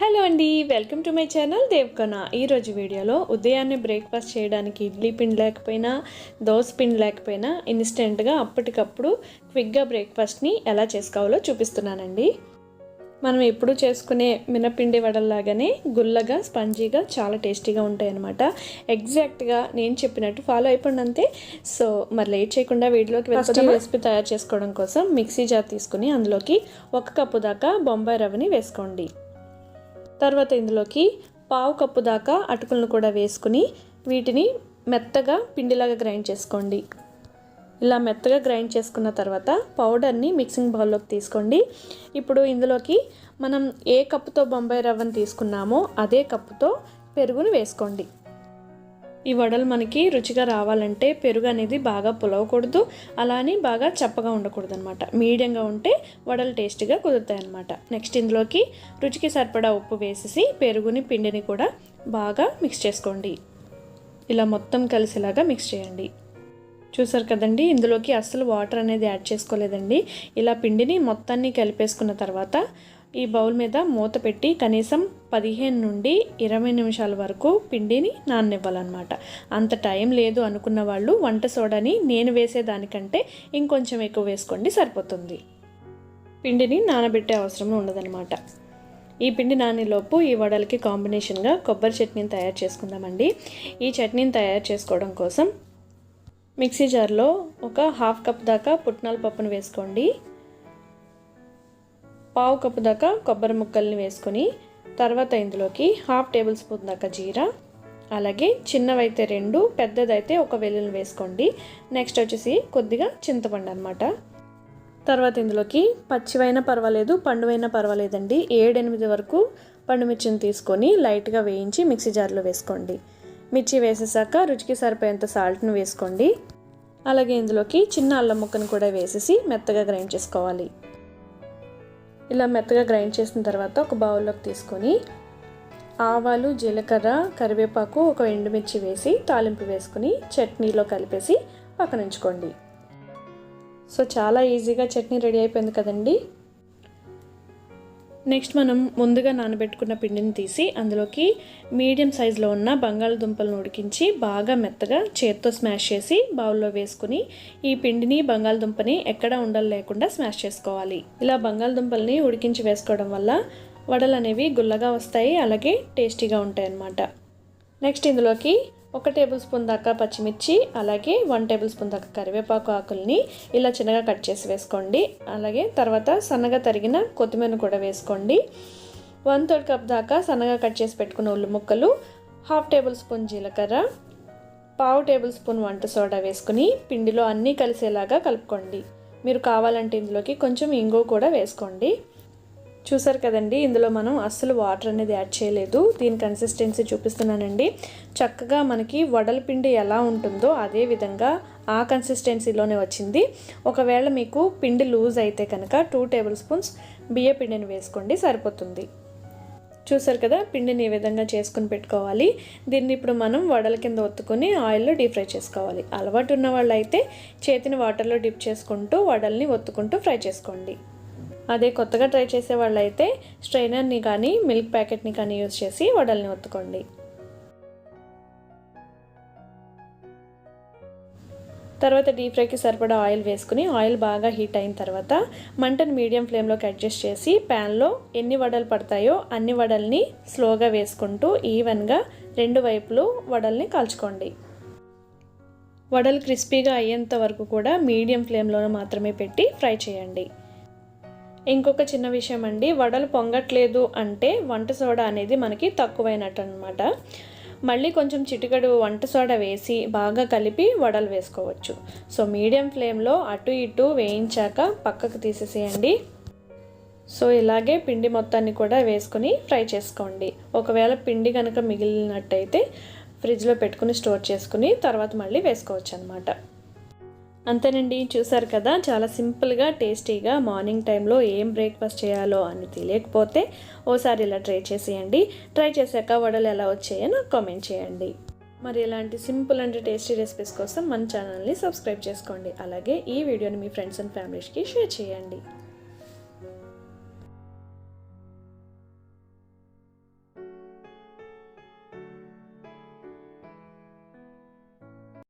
Hello అండి welcome to my channel దేవ్కన. ఈరోజు వీడియోలో ఉదయాన్నే బ్రేక్ఫాస్ట్ చేయడానికి ఇడ్లీ పిండి లేకపోయినా దోశ పిండి లేకపోయినా ఇన్స్టెంట్గా అప్పటికప్పుడు క్విక్గా బ్రేక్ఫాస్ట్ని ఎలా చేసుకోవాలో చూపిస్తున్నానండి. మనం ఎప్పుడు చేసుకునే మినపిండి వడల్లాగానే గుల్లగా స్పంజీగా చాలా టేస్టీగా ఉంటాయి అనమాట ఎగ్జాక్ట్గా నేను చెప్పినట్టు ఫాలో అయిపోండి అంతే సో మరి లేట్ చేయకుండా వీడియోలోకి వెళ్ళి రెసిపీ తయారు చేసుకోవడం కోసం మిక్సీ జార్ తీసుకుని అందులోకి ఒక కప్పు దాకా బొంబాయి రవ్వని వేసుకోండి. తర్వాత ఇందులోకి పావు కప్పు దాకా అటుకులను కూడా వేసుకుని వీటిని మెత్తగా పిండిలాగా గ్రైండ్ చేసుకోండి. ఇలా మెత్తగా గ్రైండ్ చేసుకున్న తర్వాత పౌడర్ని మిక్సింగ్ బౌల్లోకి తీసుకోండి. ఇప్పుడు ఇందులోకి మనం ఏ కప్పుతో బొంబాయి రవ్వను తీసుకున్నామో అదే కప్పుతో పెరుగును వేసుకోండి. ఈ వడలు మనకి రుచిగా రావాలంటే పెరుగు అనేది బాగా పులవకూడదు. అలానే బాగా చప్పగా ఉండకూడదు అనమాట మీడియంగా ఉంటే వడలు టేస్ట్గా కుదురుతాయి అనమాట నెక్స్ట్ ఇందులోకి రుచికి సరిపడా ఉప్పు వేసేసి పెరుగుని పిండిని కూడా బాగా మిక్స్ చేసుకోండి. ఇలా మొత్తం కలిసేలాగా మిక్స్ చేయండి. చూసారు కదండి ఇందులోకి అస్సలు వాటర్ అనేది యాడ్ చేసుకోలేదండి. ఇలా పిండిని మొత్తాన్ని కలిపేసుకున్న తర్వాత ఈ బౌల్ మీద మూత పెట్టి కనీసం పదిహేను నుండి ఇరవై నిమిషాల వరకు పిండిని నాననివ్వాలన్నమాట. అంత టైం లేదు అనుకున్న వాళ్ళు వంట సోడాని నేను వేసేదానికంటే ఇంకొంచెం ఎక్కువ వేసుకోండి సరిపోతుంది. పిండిని నానబెట్టే అవసరం ఉండదన్నమాట. ఈ పిండి నానేలోపు ఈ వడలకి కాంబినేషన్గా కొబ్బరి చట్నీని తయారు చేసుకుందామండి. ఈ చట్నీని తయారు చేసుకోవడం కోసం మిక్సీ జార్లో ఒక హాఫ్ కప్ దాకా పుట్నాల పప్పును వేసుకోండి. పావు కప్పు దాకా కొబ్బరి ముక్కల్ని వేసుకొని తర్వాత ఇందులోకి హాఫ్ టేబుల్ స్పూన్ దాకా జీరా అలాగే చిన్నవైతే రెండు పెద్దదైతే ఒక వెల్లుల్ని వేసుకోండి. నెక్స్ట్ వచ్చేసి కొద్దిగా చింతపండు అనమాట తర్వాత ఇందులోకి పచ్చివైనా పర్వాలేదు పండువైనా పర్వాలేదండి. ఏడెనిమిది వరకు పండుమిర్చిని తీసుకొని లైట్గా వేయించి మిక్సీ జార్లో వేసుకోండి. మిర్చి వేసేసాక రుచికి సరిపోయేంత సాల్ట్ను వేసుకోండి. అలాగే ఇందులోకి చిన్న అల్లం ముక్కను కూడా వేసేసి మెత్తగా గ్రైండ్ చేసుకోవాలి. ఇలా మెత్తగా గ్రైండ్ చేసిన తర్వాత ఒక బౌల్లోకి తీసుకొని ఆవాలు జీలకర్ర కరివేపాకు ఒక ఎండుమిర్చి వేసి తాలింపు వేసుకుని చట్నీలో కలిపేసి పక్కన ఉంచుకోండి సో చాలా ఈజీగా చట్నీ రెడీ అయిపోయింది కదండి? నెక్స్ట్ మనం ముందుగా నానబెట్టుకున్న పిండిని తీసి అందులోకి మీడియం సైజులో ఉన్న బంగాళదుంపలను ఉడికించి బాగా మెత్తగా చేత్తో స్మాష్ చేసి బౌల్లో వేసుకుని ఈ పిండిని బంగాళదుంపని ఎక్కడ ఉండలు లేకుండా స్మాష్ చేసుకోవాలి. ఇలా బంగాళదుంపల్ని ఉడికించి వేసుకోవడం వల్ల వడలు అనేవి గుల్లగా వస్తాయి అలాగే టేస్టీగా ఉంటాయి అన్నమాట నెక్స్ట్ ఇందులోకి ఒక టేబుల్ స్పూన్ దాకా పచ్చిమిర్చి అలాగే వన్ టేబుల్ స్పూన్ దాకా కరివేపాకు ఆకుల్ని ఇలా చిన్నగా కట్ చేసి వేసుకోండి. అలాగే తర్వాత సన్నగా తరిగిన కొత్తిమీరను కూడా వేసుకోండి. వన్ థర్డ్ కప్ దాకా సన్నగా కట్ చేసి పెట్టుకున్న ఉల్లి ముక్కలు హాఫ్ టేబుల్ స్పూన్ జీలకర్ర పావు టేబుల్ స్పూన్ వంట సోడా వేసుకుని పిండిలో అన్నీ కలిసేలాగా కలుపుకోండి. మీరు కావాలంటే ఇందులోకి కొంచెం ఇంగు కూడా వేసుకోండి. చూసారు కదండి ఇందులో మనం అస్సలు వాటర్ అనేది యాడ్ చేయలేదు. దీని కన్సిస్టెన్సీ చూపిస్తున్నానండి. చక్కగా మనకి వడల పిండి ఎలా ఉంటుందో అదే విధంగా ఆ కన్సిస్టెన్సీలోనే వచ్చింది. ఒకవేళ మీకు పిండి లూజ్ అయితే కనుక టూ టేబుల్ స్పూన్స్ బియ్య పిండిని వేసుకోండి సరిపోతుంది. చూసారు కదా పిండిని ఈ విధంగా చేసుకుని పెట్టుకోవాలి. దీన్ని ఇప్పుడు మనం వడల కింద ఒత్తుకొని ఆయిల్లో డీప్ ఫ్రై చేసుకోవాలి. అలవాటు ఉన్న వాళ్ళు అయితే చేతిని వాటర్లో డిప్ చేసుకుంటూ వడల్ని ఒత్తుకుంటూ ఫ్రై చేసుకోండి. అదే కొత్తగా ట్రై చేసే వాళ్ళైతే స్ట్రైనర్ని కానీ మిల్క్ ప్యాకెట్ని కానీ యూజ్ చేసి వడల్ని ఒత్తుకోండి. తర్వాత డీప్ ఫ్రైకి సరిపడా ఆయిల్ వేసుకుని ఆయిల్ బాగా హీట్ అయిన తర్వాత మంటను మీడియం ఫ్లేమ్లోకి అడ్జస్ట్ చేసి ప్యాన్లో ఎన్ని వడలు పడతాయో అన్ని వడల్ని స్లోగా వేసుకుంటూ ఈవెన్గా రెండు వైపులు వడల్ని కాల్చుకోండి. వడలు క్రిస్పీగా అయ్యేంత వరకు కూడా మీడియం ఫ్లేమ్లో మాత్రమే పెట్టి ఫ్రై చేయండి. ఇంకొక చిన్న విషయం అండి. వడలు పొంగట్లేదు అంటే వంట సోడా అనేది మనకి తక్కువైనట్టు అనమాట మళ్ళీ కొంచెం చిటికడు వంట సోడా వేసి బాగా కలిపి వడలు వేసుకోవచ్చు. సో మీడియం ఫ్లేమ్లో అటు ఇటు వేయించాక పక్కకు తీసేసేయండి. సో ఇలాగే పిండి మొత్తాన్ని కూడా వేసుకొని ఫ్రై చేసుకోండి. ఒకవేళ పిండి కనుక మిగిలినట్టయితే ఫ్రిడ్జ్లో పెట్టుకుని స్టోర్ చేసుకుని తర్వాత మళ్ళీ వేసుకోవచ్చు అనమాట అంతేనండి చూసారు కదా చాలా సింపుల్గా టేస్టీగా మార్నింగ్ టైంలో ఏం బ్రేక్ఫాస్ట్ చేయాలో అని తెలియకపోతే ఓసారి ఇలా ట్రై చేసేయండి. ట్రై చేశాక వడలు ఎలా వచ్చాయో నాకు కామెంట్ చేయండి. మరి ఇలాంటి సింపుల్ అండ్ టేస్టీ రెసిపీస్ కోసం మన ఛానల్ని సబ్స్క్రైబ్ చేసుకోండి. అలాగే ఈ వీడియోని మీ ఫ్రెండ్స్ అండ్ ఫ్యామిలీస్కి షేర్ చేయండి.